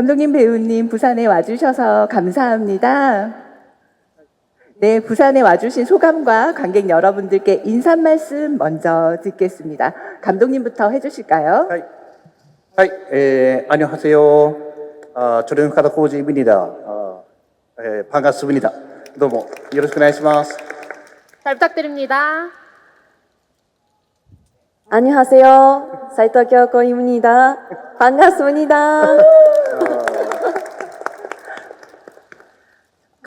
감독님 배우님 부산에 와주셔서 감사합니다. 네, 부산에 와주신 소감과 관객 여러분들께 인사 말씀 먼저 듣겠습니다. 감독님부터 해주실까요? 네, 안녕하세요. 아, 조련카다 코지입니다. 아, 예, 반갑습니다. 너무 뭐, 요로시くお願いします. 잘 부탁드립니다. 안녕하세요. 사이토 교코입니다. 반갑습니다.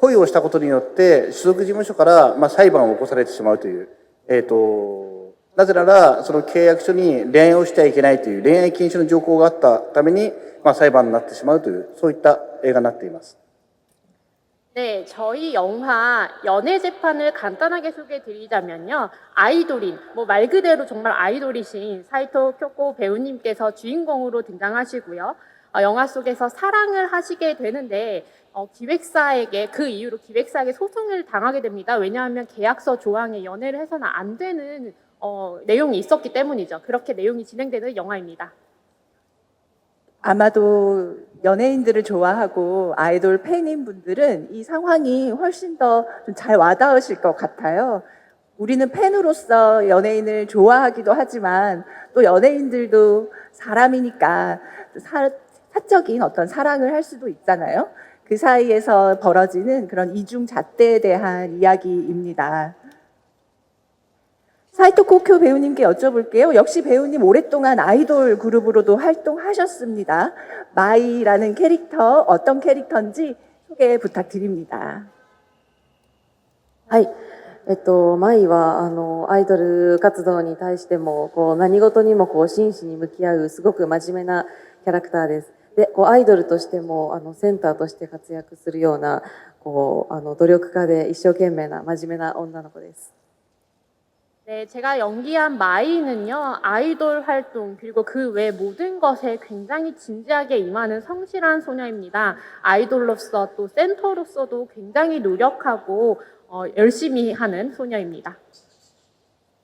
恋をしたことによって、所属事務所から、まあ、裁判を起こされてしまうという、えっ、と、なぜなら、その契約書に恋愛をしてはいけないという恋愛禁止の条項があったために、まあ、裁判になってしまうという、そういった映画になっています。 네, 저희 영화 연애 재판을 간단하게 소개해 드리자면요. 아이돌인, 뭐 말 그대로 정말 아이돌이신 사이토 쿄코 배우님께서 주인공으로 등장하시고요. 어, 영화 속에서 사랑을 하시게 되는데 어, 기획사에게 그 이유로 기획사에게 소송을 당하게 됩니다. 왜냐하면 계약서 조항에 연애를 해서는 안 되는 어, 내용이 있었기 때문이죠. 그렇게 내용이 진행되는 영화입니다. 아마도 연예인들을 좋아하고 아이돌 팬인 분들은 이 상황이 훨씬 더 잘 와닿으실 것 같아요. 우리는 팬으로서 연예인을 좋아하기도 하지만 또 연예인들도 사람이니까 사, 사적인 어떤 사랑을 할 수도 있잖아요. 그 사이에서 벌어지는 그런 이중잣대에 대한 이야기입니다. 사이토 코쿄 배우님께 여쭤볼게요. 역시 배우님 오랫동안 아이돌 그룹으로도 활동하셨습니다. 마이라는 캐릭터 어떤 캐릭터인지 소개 부탁드립니다. はい。えっと、舞は、あの、アイドル活動に対しても、こう、何事にも、こう、真摯に向き合う、すごく真面目なキャラクターです。 で、こう、アイドルとしても、あの、センターとして活躍するような、こう、あの、努力家で一生懸命な、真面目な女の子です。 네, 제가 연기한 마이는요, 아이돌 활동, 그리고 그 외 모든 것에 굉장히 진지하게 임하는 성실한 소녀입니다. 아이돌로서 또 센터로서도 굉장히 노력하고, 어, 열심히 하는 소녀입니다.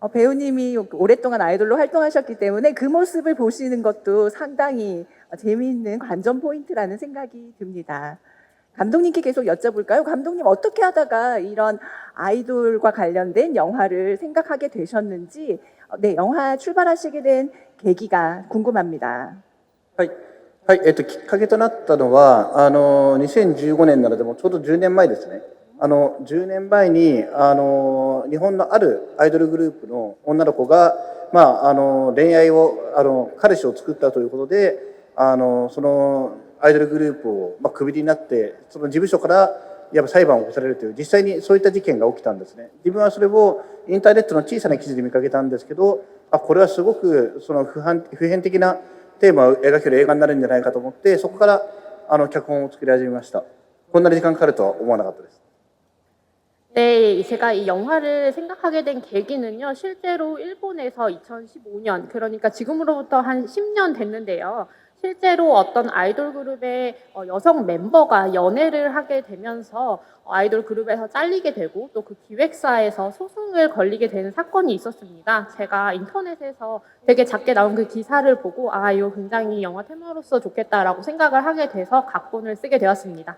어, 배우님이 오랫동안 아이돌로 활동하셨기 때문에 그 모습을 보시는 것도 상당히 재미있는 관전 포인트라는 생각이 듭니다. 감독님께 계속 여쭤볼까요? 감독님 어떻게 하다가 이런 아이돌과 관련된 영화를 생각하게 되셨는지, 어, 네, 영화 출발하시게 된 계기가 궁금합니다. はい。はい、えっと、きっかけとなったのは、あの、2015年なので、もうちょうど10年前ですね。 あの、10年前に、あの、日本のあるアイドルグループの女の子が、まあ、あの、恋愛を、あの、彼氏を作ったということで、あの、その、アイドルグループを、まあ、クビになって、その事務所から、やっぱ裁判を起こされるという、実際にそういった事件が起きたんですね。自分はそれをインターネットの小さな記事で見かけたんですけど、あ、これはすごく、その普遍普遍的なテーマを描ける映画になるんじゃないかと思って、そこから、あの、脚本を作り始めました。こんなに時間かかるとは思わなかったです。 네, 제가 이 영화를 생각하게 된 계기는요, 실제로 일본에서 2015년, 그러니까 지금으로부터 한 10년 됐는데요. 실제로 어떤 아이돌 그룹의 어, 여성 멤버가 연애를 하게 되면서 어, 아이돌 그룹에서 잘리게 되고 또 그 기획사에서 소송을 걸리게 되는 사건이 있었습니다. 제가 인터넷에서 되게 작게 나온 그 기사를 보고 아, 이거 굉장히 영화 테마로서 좋겠다라고 생각을 하게 돼서 각본을 쓰게 되었습니다.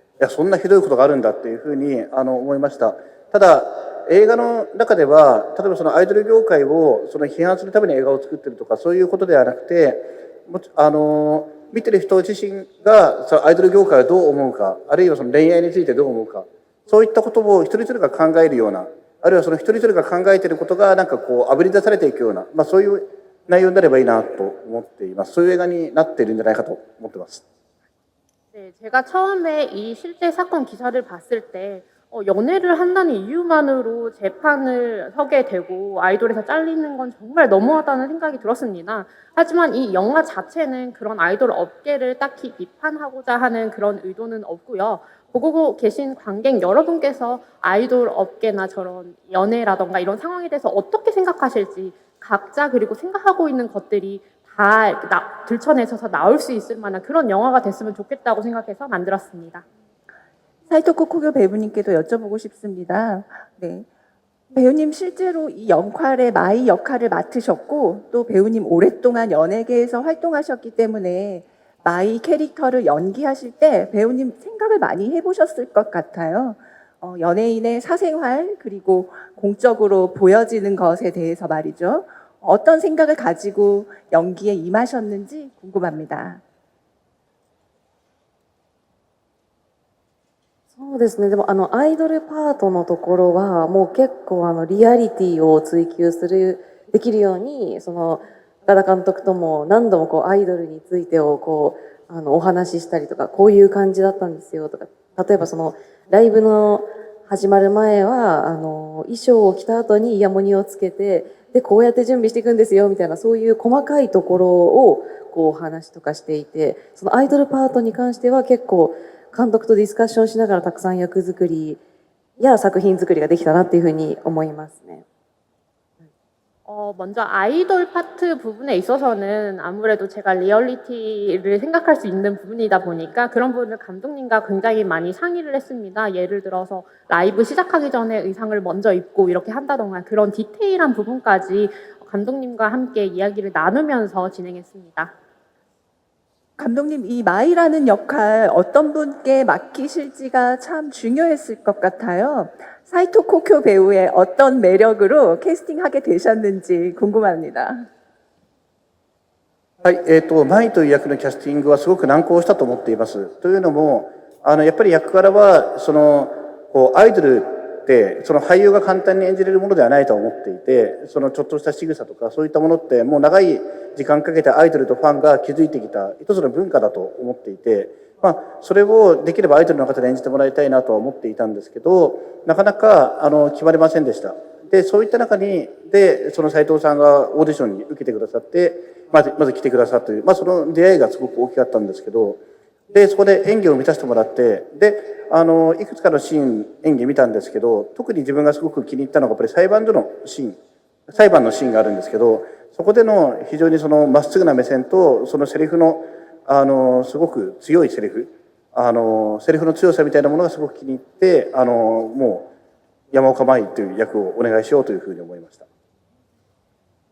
いや、そんなひどいことがあるんだっていうふうに、あの、思いました。ただ、映画の中では、例えばそのアイドル業界をその批判するために映画を作ってるとか、そういうことではなくて、あの、見てる人自身が、そのアイドル業界をどう思うか、あるいはその恋愛についてどう思うか、そういったことを一人一人が考えるような、あるいはその一人一人が考えていることがなんかこう、あぶり出されていくような、まあそういう内容になればいいなと思っています。そういう映画になっているんじゃないかと思ってます。 네, 제가 처음에 이 실제 사건 기사를 봤을 때 어, 연애를 한다는 이유만으로 재판을 서게 되고 아이돌에서 잘리는 건 정말 너무하다는 생각이 들었습니다. 하지만 이 영화 자체는 그런 아이돌 업계를 딱히 비판하고자 하는 그런 의도는 없고요. 보고 계신 관객 여러분께서 아이돌 업계나 저런 연애라던가 이런 상황에 대해서 어떻게 생각하실지 각자 그리고 생각하고 있는 것들이 다 나- 들춰내셔서 나올 수 있을 만한 그런 영화가 됐으면 좋겠다고 생각해서 만들었습니다. 사이토 코 코교 배우님께도 여쭤보고 싶습니다. 네. 배우님 실제로 이 역할의 마이 역할을 맡으셨고 또 배우님 오랫동안 연예계에서 활동하셨기 때문에 마이 캐릭터를 연기하실 때 배우님 생각을 많이 해보셨을 것 같아요. 어, 연예인의 사생활 그리고 공적으로 보여지는 것에 대해서 말이죠. 어떤 생각을 가지고 연기에 임하셨는지 궁금합니다. そうですね。でも、あの、アイドルパートのところは、もう結構、あの、リアリティを追求する、できるように、その、岡田監督とも何度もこう、アイドルについてをこう、あの、お話ししたりとか、こういう感じだったんですよとか、例えばその、ライブの始まる前は、あの、衣装を着た後にイヤモニをつけて、 で、こうやって準備していくんですよ、みたいな、そういう細かいところを、こう、お話とかしていて、そのアイドルパートに関しては結構、監督とディスカッションしながらたくさん役作りや作品作りができたなっていうふうに思いますね。 어, 먼저 아이돌 파트 부분에 있어서는 아무래도 제가 리얼리티를 생각할 수 있는 부분이다 보니까 그런 부분을 감독님과 굉장히 많이 상의를 했습니다. 예를 들어서 라이브 시작하기 전에 의상을 먼저 입고 이렇게 한다던가 그런 디테일한 부분까지 감독님과 함께 이야기를 나누면서 진행했습니다. 감독님, 이 마이라는 역할 어떤 분께 맡기실지가 참 중요했을 것 같아요. 사이토 코쿄 배우의 어떤 매력으로 캐스팅하게 되셨는지 궁금합니다. はい、えっ、と、マイという役のキャスティングはすごく難航したと思っています。というのも、あの、やっぱり役柄は、その、こう、アイドルって、その俳優が簡単に演じれるものではないと思っていて、そのちょっとした仕草とか、そういったものって、もう長い時間かけてアイドルとファンが築いてきた一つの文化だと思っていて、 まあ、それをできればアイドルの方で演じてもらいたいなとは思っていたんですけど、なかなか、あの、決まりませんでした。で、そういった中に、で、その斉藤さんがオーディションに受けてくださって、まず、まず来てくださったという、まあその出会いがすごく大きかったんですけど、で、そこで演技を見させてもらって、で、あの、いくつかのシーン、演技見たんですけど、特に自分がすごく気に入ったのが、やっぱり裁判所のシーン、裁判のシーンがあるんですけど、そこでの非常にそのまっすぐな目線と、そのセリフの、あの、すごく強いセリフ、あの、セリフの強さみたいなものがすごく気に入って、あの、もう、山岡舞という役をお願いしようというふうに思いました。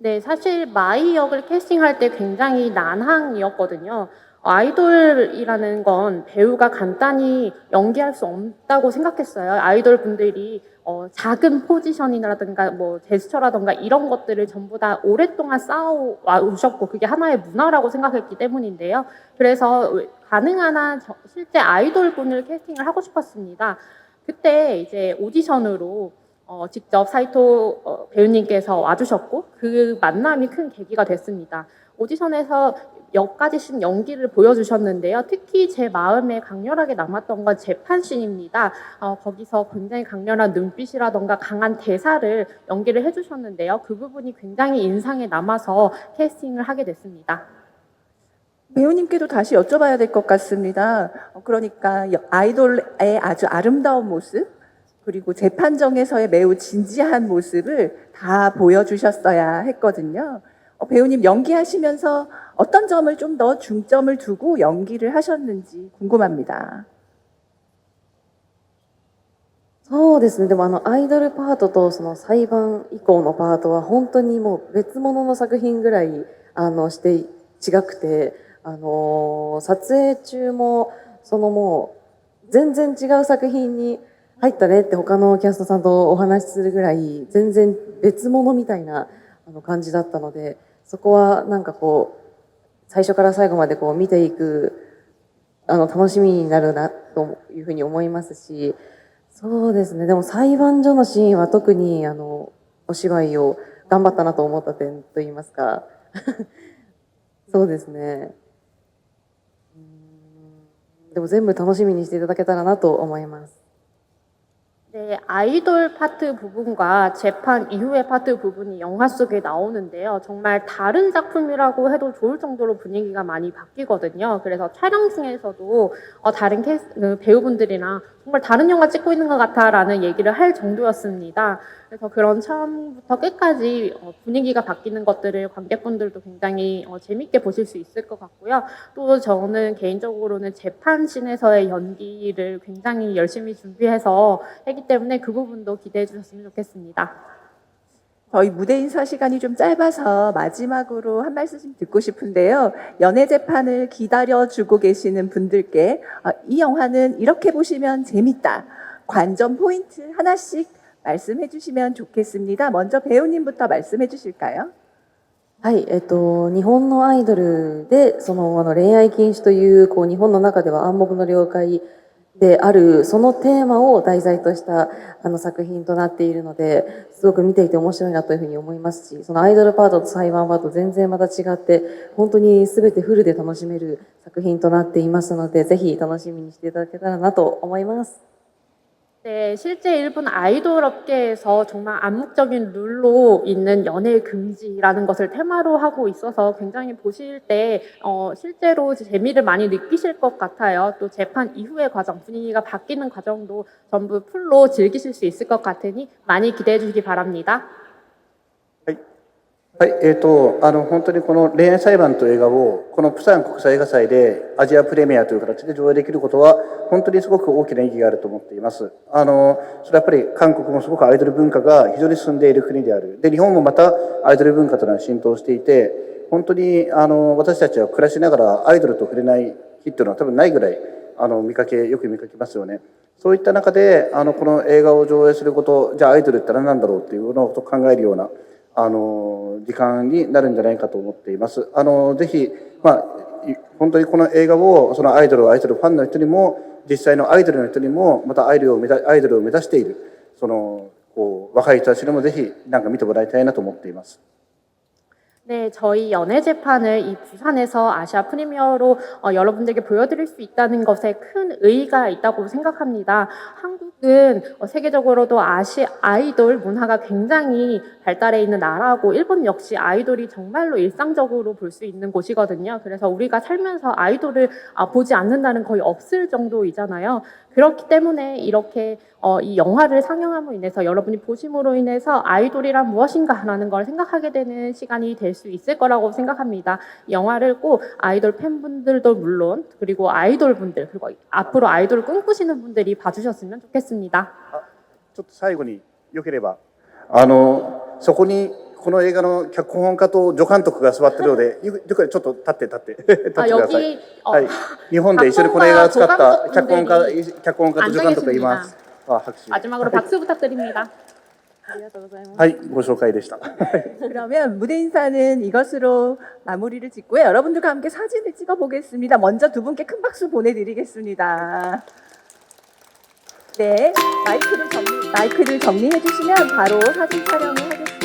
네, 사실 마이 역을 캐스팅할 때 굉장히 난항이었거든요. 아이돌이라는 건 배우가 간단히 연기할 수 없다고 생각했어요. 아이돌 분들이 어, 작은 포지션이라든가 뭐 제스처라든가 이런 것들을 전부 다 오랫동안 쌓아 오셨고 그게 하나의 문화라고 생각했기 때문인데요. 그래서 가능한 한 저- 실제 아이돌 분을 캐스팅을 하고 싶었습니다. 그때 이제 오디션으로 어, 직접 사이토 어, 배우님께서 와주셨고 그 만남이 큰 계기가 됐습니다. 오디션에서 몇 가지씩 연기를 보여주셨는데요. 특히 제 마음에 강렬하게 남았던 건 재판씬입니다. 어, 거기서 굉장히 강렬한 눈빛이라던가 강한 대사를 연기를 해주셨는데요. 그 부분이 굉장히 인상에 남아서 캐스팅을 하게 됐습니다. 배우님께도 다시 여쭤봐야 될 것 같습니다. 어, 그러니까 여- 아이돌의 아주 아름다운 모습, 그리고 재판정에서의 매우 진지한 모습을 다 보여주셨어야 했거든요. 배우님 연기하시면서 어떤 점을 좀 더 중점을 두고 연기를 하셨는지 궁금합니 다. そうですね。でもあの、アイドルパートとその裁判以降のパートは本当にもう別物の作品ぐらい、あの、して違くて、あの、撮影中も、そのもう、全然違う作品に入ったねって他のキャストさんとお話しするぐらい、全然別物みたいなあの感じだったので、そこはなんかこう、最初から最後までこう見ていく、あの、楽しみになるな、というふうに思いますし、そうですね。でも裁判所のシーンは特にあのお芝居を頑張ったなと思った点といいますか。そうですね。でも全部楽しみにしていただけたらなと思います。 네, 아이돌 파트 부분과 재판 이후의 파트 부분이 영화 속에 나오는데요. 정말 다른 작품이라고 해도 좋을 정도로 분위기가 많이 바뀌거든요. 그래서 촬영 중에서도 어, 다른 캐스, 그 배우분들이랑 정말 다른 영화 찍고 있는 것 같아라는 얘기를 할 정도였습니다. 그래서 그런 처음부터 끝까지 어, 분위기가 바뀌는 것들을 관객분들도 굉장히 어, 재밌게 보실 수 있을 것 같고요. 또 저는 개인적으로는 재판 씬에서의 연기를 굉장히 열심히 준비해서 했기 때문에 그 부분도 기대해 주셨으면 좋겠습니다. 저희 무대 인사 시간이 좀 짧아서 마지막으로 한 말씀 듣고 싶은데요. 연애 재판을 기다려주고 계시는 분들께 아, 이 영화는 이렇게 보시면 재밌다. 관전 포인트 하나씩 말씀해 주시면 좋겠습니다. 먼저 배우님부터 말씀해 주실까요? はい、えっと、日本のアイドルで、その、あの、恋愛禁止という、こう、日本の中では暗黙の了解 である、そのテーマを題材とした、あの、作品となっているので、すごく見ていて面白いなというふうに思いますし、そのアイドルパートと裁判パート全然また違って、本当に全てフルで楽しめる作品となっていますので、ぜひ楽しみにしていただけたらなと思います。 네, 실제 일본 아이돌 업계에서 정말 암묵적인 룰로 있는 연애 금지라는 것을 테마로 하고 있어서 굉장히 보실 때 어, 실제로 재미를 많이 느끼실 것 같아요. 또 재판 이후의 과정, 분위기가 바뀌는 과정도 전부 풀로 즐기실 수 있을 것 같으니 많이 기대해 주시기 바랍니다. はい、えっ、と、あの、本当にこの恋愛裁判という映画を、このプサン国際映画祭でアジアプレミアという形で上映できることは、本当にすごく大きな意義があると思っています。あの、それはやっぱり韓国もすごくアイドル文化が非常に進んでいる国である。で、日本もまたアイドル文化というのは浸透していて、本当に、あの、私たちは暮らしながらアイドルと触れない日っていうのは多分ないぐらい、あの、見かけ、よく見かけますよね。そういった中で、あの、この映画を上映すること、じゃあアイドルって何なんだろうっていうのを考えるような、あの、時間になるんじゃないかと思っています。あの、ぜひ、まあ、本当にこの映画を、そのアイドルを愛するファンの人にも、実際のアイドルの人にも、またアイドルを目指アイドルを目指している、その、こう、若い人たちにもぜひ、なんか見てもらいたいなと思っています。 네, 저희 연애 재판을 이 부산에서 아시아 프리미어로 어, 여러분들께 보여드릴 수 있다는 것에 큰 의의가 있다고 생각합니다. 한국은 어, 세계적으로도 아시 아이돌 문화가 굉장히 발달해 있는 나라고 일본 역시 아이돌이 정말로 일상적으로 볼 수 있는 곳이거든요. 그래서 우리가 살면서 아이돌을 아, 보지 않는다는 거의 없을 정도이잖아요. 그렇기 때문에 이렇게 어, 이 영화를 상영함으로 인해서 여러분이 보심으로 인해서 아이돌이란 무엇인가라는 걸 생각하게 되는 시간이 될 수 있을 거라고 생각합니다. 이 영화를 꼭 아이돌 팬분들도 물론 그리고 아이돌 분들 그리고 앞으로 아이돌을 꿈꾸시는 분들이 봐주셨으면 좋겠습니다. ちょっと最後によければ、あの、そこに、この映画の脚本家と助監督が座ってるので、よよくちょっと立って立って、立ってく 아, ださい。 여기 어, はい、日本で一緒にこの映画を使った脚本家 조감독분들이 、脚本家と助監督がいます。 あ、拍手。 마지막으로 박수 부탁드립니다. ありがとうございます。はい、ご紹介でした。 그러면 무대 인사는 이것으로 마무리를 짓고요. 여러분들과 함께 사진을 찍어 보겠습니다. 먼저 두 분께 큰 박수 보내드리겠습니다. 네, 마이크를 정리, 마이크를 정리해 주시면 바로 사진 촬영을 하겠습니다.